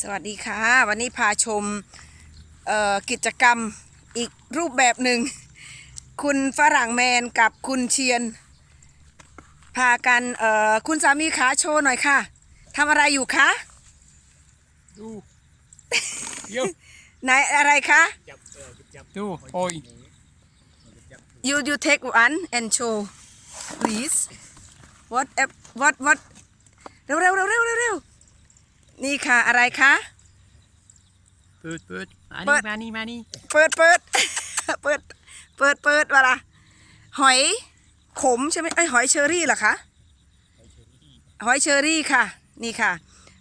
สวัสดีค่ะ วันนี้พาชมเอ่อกิจกรรมอีกรูปแบบหนึ่ง คุณฝรั่งแมนกับคุณเชียน พากันเอ่อคุณสามีขาโชว์หน่อยค่ะทำอะไรอยู่คะดูเยอะไหนอะไรคะดูโอ้ย you you take one and show please what ap- what what เร็วเร็วเร็วเร็วเร็วเร็ว นี่ค่ะอะไรคะเปิดเปิดมาเปินี่ดมานี่มานี่เปิดเปิดเปิดเปิดเปิดว่าละหอยขมใช่ไหมไอยหอยเชอรี่เหรอคะหอยเชอรี่ค่ะ นี่ค่ะ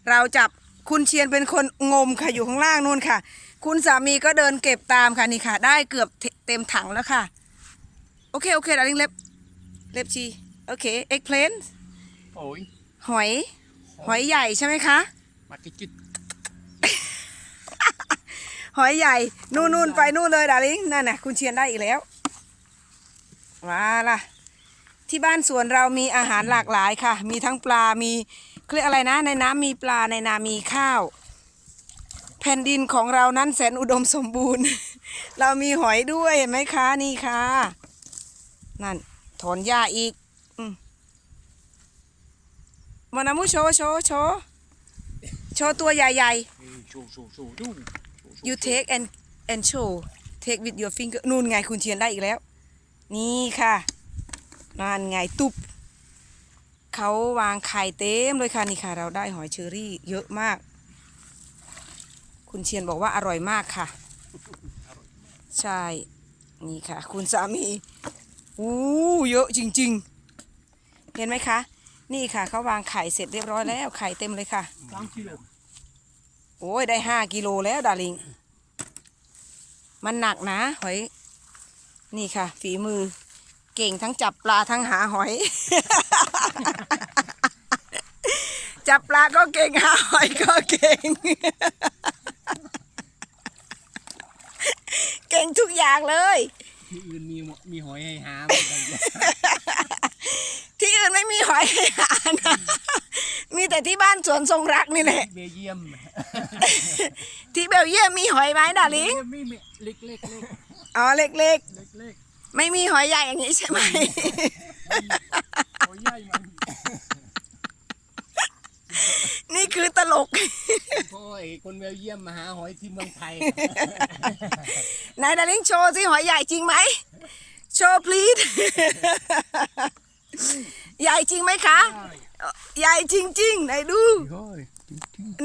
เราจับคุณเชียนเป็นคนงมค่ะอยู่ข้างล่างนู่นค่ะ คุณสามีก็เดินเก็บตามค่ะนี่ค่ะ ได้เกือบเทเต็มถังแล้วค่ะ โอเคโอเคดาริงเล็บเล็บชีโอเคเอ็กเพลนโอ้ยหอยหอยใหญ่ใช่ไหมคะ มากิจิตหอยใหญ่ นู่นนู่นไปนู่นเลยดาริงนั่นน่ะคุณเชียนได้อีกแล้วว้าล่ะ ที่บ้านสวนเรามีอาหารหลากหลายค่ะ มีทั้งปลา มีเขาเรียกอะไรนะ ในน้ำมีปลาในนามีข้าว แผ่นดินของเรานั้นแสนอุดมสมบูรณ์ เรามีหอยด้วยเห็นไหมคะนี่ค่ะ นั่นถอนหญ้าอีกอมมานามุโชโชโช โชว์ตัวใหญ่ๆชูชูชูดู you take and and show take with your finger นู่นไงคุณเชียนได้อีกแล้ว นี่ค่ะนั่นไงตุบเขาวางไข่เต็มเลยค่ะนี่ค่ะ เราได้หอยเชอรี่เยอะมาก คุณเชียนบอกว่าอร่อยมากค่ะ ใช่ นี่ค่ะ คุณสามีอู้เยอะจริง ๆ เห็นไหมคะ นี่ค่ะเขาวางไข่เสร็จเรียบร้อยแล้วไข่เต็มเลยค่ะ สามกิโลโอ้ยได้ห้ากิโลแล้วดาริง มันหนักนะหอย นี่ค่ะ ฝีมือ เก่งทั้งจับปลาทั้งหาหอย จับปลาก็เก่งหาหอยก็เก่ง เก่งทุกอย่างเลย ที่อื่นมีมีหอยให้หาเหมือนกันที่อื่นไม่มีหอยให้หานะ มีแต่ที่บ้าน สวนทรงรักนี่แหละเบลเยียมที่เบลเยียมมีหอยไหมดาริงมีมีเล็กเล็กเล็กอ๋อเล็กเล็กเล็กๆไม่มีหอยใหญ่อย่างนี้ใช่ไหมหอยใหญ่มันนี่คือตลกพ่อไอ้คนเบลเยียมมาหาหอยที่เมืองไทยนายดาริงโชว์สิหอยใหญ่จริงไหมโชว์ please ใหญ่จริงไหมคะ ใหญ่จริงๆไหนดู โอ้ย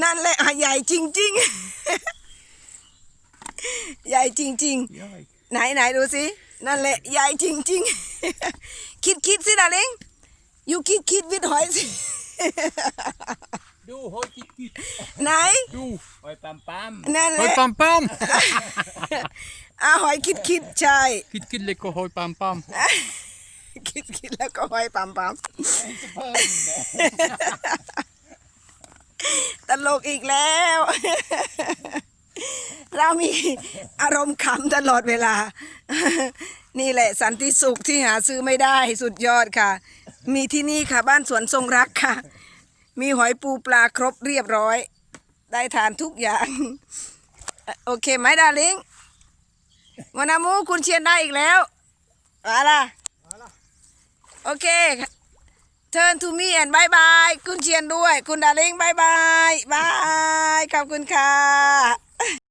นั่นแหละใหญ่จริง ๆ ใหญ่จริงย่อยๆ ไหนไหนดูสินั่นแหละใหญ่จริง ๆ คิดคิดสิดาริงอยู่คิดคิดวิดหอยสิ ดูหอยกิจิตไหน ดูหอยปั๊มปั๊มนั่นแหหอยละปั๊มปั๊มอาหอยคิดคิดใช่กิดกิดเล็กก็หอยปั๊มปั๊ม คิดคิดแล้วก็หอยปั๊มปั๊มเพิ่มตลกอีกแล้ว เรามีอารมณ์ขำตลอดเวลา นี่แหละสันติสุขที่หาซื้อไม่ได้สุดยอดค่ะ มีที่นี่ค่ะ บ้านสวนทรงรักค่ะ มีหอยปูปลาครบเรียบร้อย ได้ทานทุกอย่าง โอเคไหมดาลิงวานามูคุณเชียนได้อีกแล้วมาล่ะ โอเคเชิญทูมี่แอนบายบาย คุณเชียนด้วย คุณดาริงบายบาย บาย ขอบคุณค่ะ